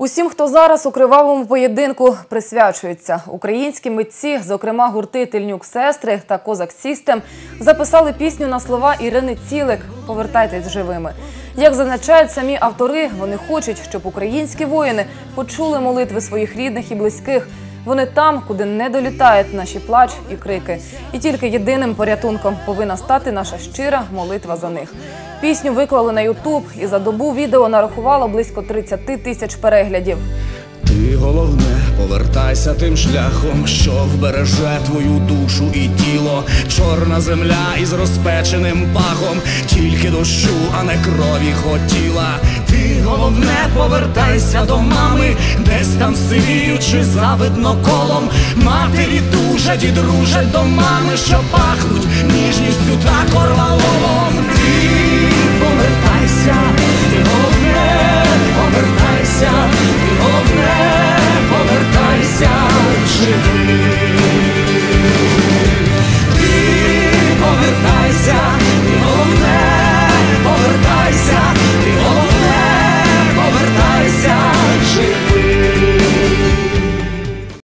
Усім, хто зараз у кривавому поєдинку присвячується. Українські митці, зокрема гурти Тильнюк Сестри та Козак Сістем, записали пісню на слова Ірини Цілик Повертайтесь живими. Як зазначають самі автори, вони хочуть, щоб українські воїни почули молитви своїх рідних і близьких. Вони там, куди не долітають наші плач і крики. І тільки єдиним порятунком повинна стати наша щира молитва за них. Пісню виклали на Ютуб і за добу відео нарахувало близько 30 тисяч переглядів. Ти головне, повертайся тим шляхом, що вбереже твою душу і тіло. Чорна земля із розпеченим пахом, тільки дощу, а не крові хотіла. Ти головне, повертайся до мами, десь там сивіючи завидно колом. Матері дужать і дружать до мами, що пахнуть ніжністю та корвалолом.